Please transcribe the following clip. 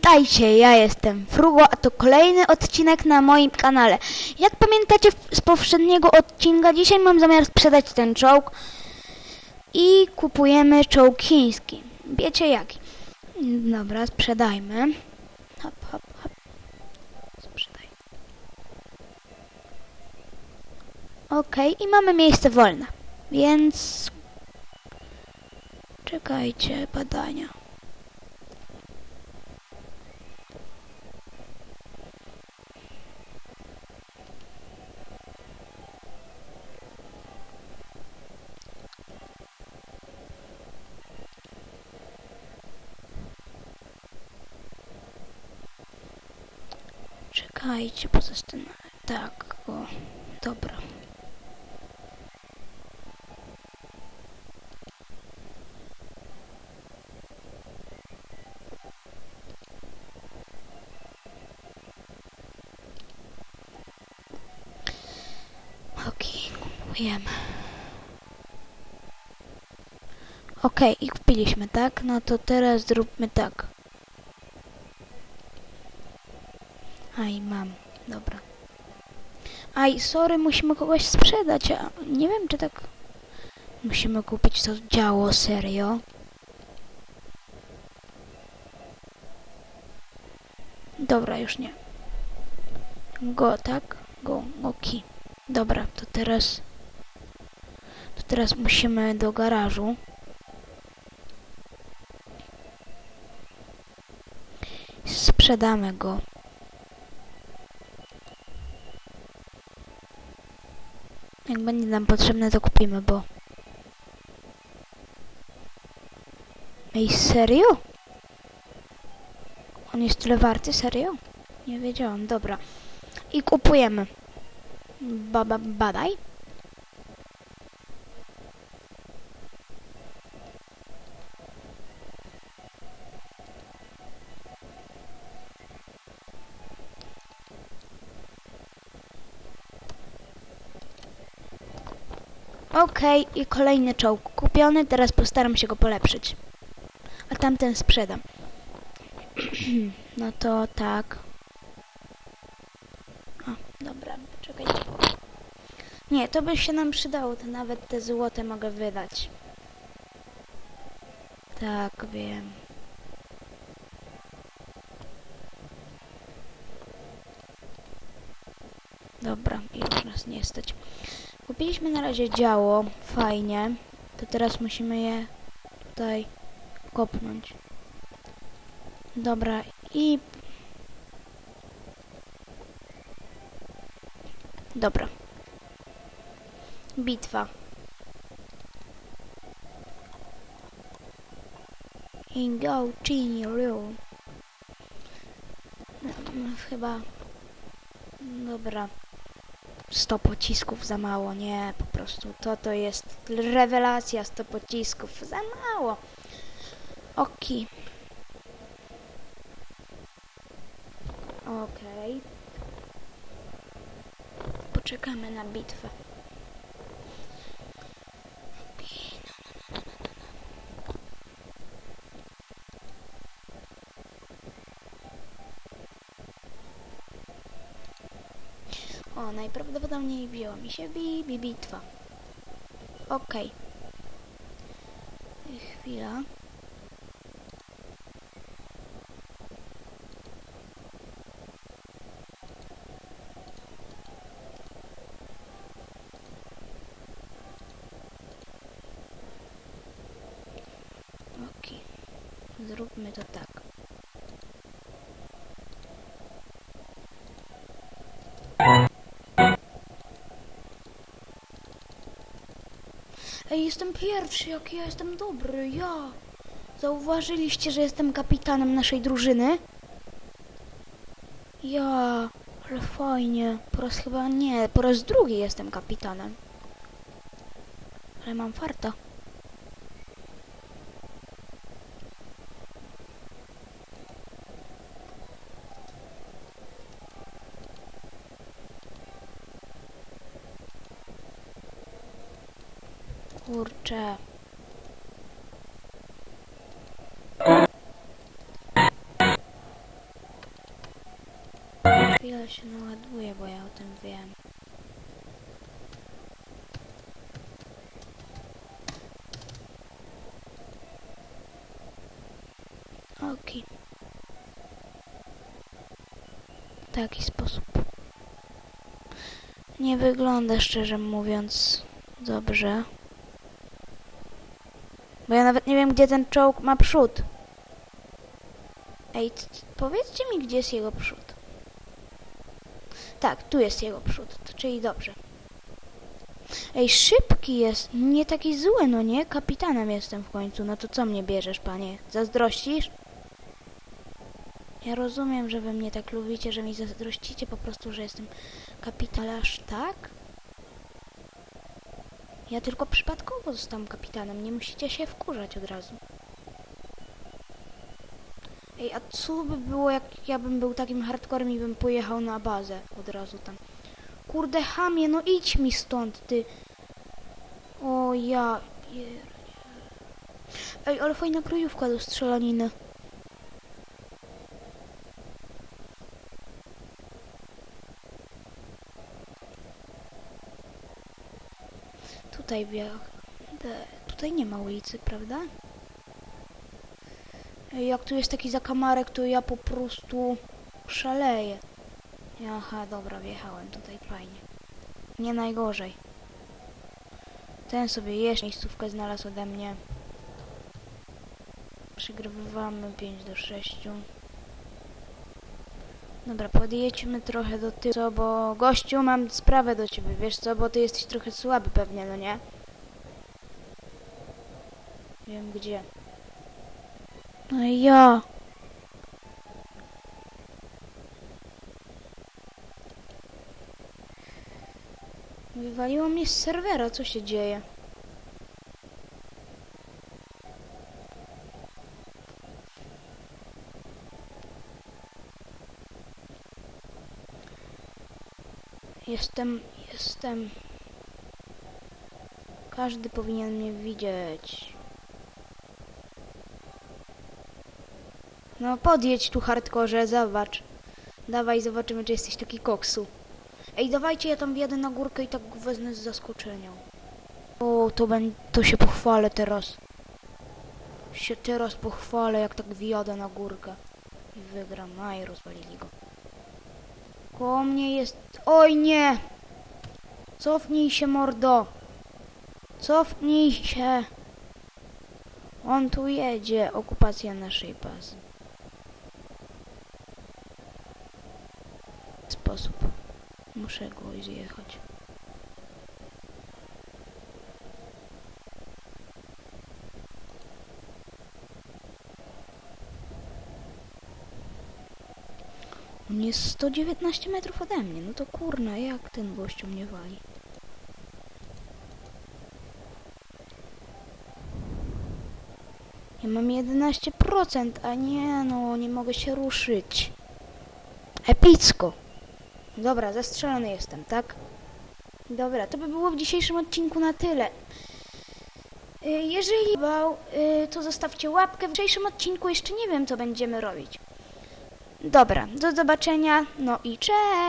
Witajcie, ja jestem Frugo, a to kolejny odcinek na moim kanale. Jak pamiętacie z poprzedniego odcinka, dzisiaj mam zamiar sprzedać ten czołg i kupujemy czołg chiński. Wiecie jaki? Dobra, sprzedajmy. Hop, hop, hop. Sprzedaj. Okej, i mamy miejsce wolne, więc... Czekajcie, badania. Czekajcie, pozostanawiam. Tak, o, dobra. Okej, kupujemy. Okej, i kupiliśmy, tak? No to teraz zróbmy tak. Aj, mam. Dobra. Aj, sorry, musimy kogoś sprzedać, a nie wiem, czy tak... Musimy kupić to działo, serio. Dobra, już nie. Go, tak? Go, oki. Dobra, to teraz... To teraz musimy do garażu. Sprzedamy go. Jak będzie nam potrzebne, to kupimy, bo... Ej, serio? On jest tyle warty, serio? Nie wiedziałam, dobra. I kupujemy. Ba, ba, badaj. Okej, i kolejny czołg kupiony, teraz postaram się go polepszyć. A tamten sprzedam. no to tak. O, dobra, czekajcie. Nie, to by się nam przydało, to nawet te złote mogę wydać. Tak, wiem. Dobra, już nas nie stać. Kupiliśmy na razie działo, fajnie. To teraz musimy je tutaj kopnąć. Dobra, i... Dobra. Bitwa. Ingo Chini Ryu. Mm, Chyba... Dobra. 100 pocisków za mało, nie, po prostu to to jest rewelacja 100 pocisków, za mało. Oki. Okej. Poczekamy na bitwę. Okej, no, no, no, no, no, no. O, najprawdopodobniej wzięła mi się bi, bi bitwa. Okej. Chwila. Okej. Zróbmy to tak. Ej, jestem pierwszy, jak ja jestem dobry, ja. Zauważyliście, że jestem kapitanem naszej drużyny? Ja, ale fajnie. Po raz chyba nie, po raz drugi jestem kapitanem. Ale mam farta. Kurczę. chwilę się naładuje, bo ja o tym wiem. Okej. W taki sposób. Nie wygląda szczerze mówiąc dobrze. Bo ja nawet nie wiem, gdzie ten czołg ma przód. Ej, powiedzcie mi, gdzie jest jego przód. Tak, tu jest jego przód, czyli dobrze. Ej, szybki jest, nie taki zły, no nie? Kapitanem jestem w końcu, no to co mnie bierzesz, panie? Zazdrościsz? Ja rozumiem, że wy mnie tak lubicie, że mi zazdrościcie po prostu, że jestem kapitalarz, tak? Ja tylko przypadkowo zostałem kapitanem, nie musicie się wkurzać od razu. Ej, a co by było, jak ja bym był takim hardcorem i bym pojechał na bazę od razu tam? Kurde, chamie, no idź mi stąd, ty. O, ja... Ej, ale fajna kryjówka do strzelaniny. Tutaj Tutaj nie ma ulicy, prawda? Jak tu jest taki zakamarek, to ja po prostu szaleję. Aha, dobra, wjechałem tutaj fajnie. Nie najgorzej. Ten sobie jeszcze miejscówkę znalazł ode mnie. Przygrywamy 5 do 6. Dobra, podjedźmy trochę do tyłu, co, bo gościu, mam sprawę do ciebie, wiesz co, bo ty jesteś trochę słaby pewnie, no nie? Wiem gdzie. No ja. Wywaliło mnie z serwera, co się dzieje? Jestem, jestem. Każdy powinien mnie widzieć. No podjedź tu hardkorze, zobacz. Dawaj, zobaczymy, czy jesteś taki koksu. Ej, dawajcie, ja tam wjadę na górkę i tak wezmę z zaskoczenia. O, to, ben, to się pochwalę teraz. Się teraz pochwalę, jak tak wjadę na górkę. I wygram. Aj, rozwalili go. Koło mnie jest... Oj, nie! Cofnij się, mordo! Cofnij się! On tu jedzie. Okupacja naszej bazy. Sposób. Muszę go zjechać. On jest 119 metrów ode mnie. No to kurna, jak ten gościu mnie wali? Ja mam 11%, a nie no, nie mogę się ruszyć. Epicko. Dobra, zastrzelony jestem, tak? Dobra, to by było w dzisiejszym odcinku na tyle. Y, Jeżeli bał, y, to zostawcie łapkę. W dzisiejszym odcinku jeszcze nie wiem, co będziemy robić. Dobra, do zobaczenia, no i cześć!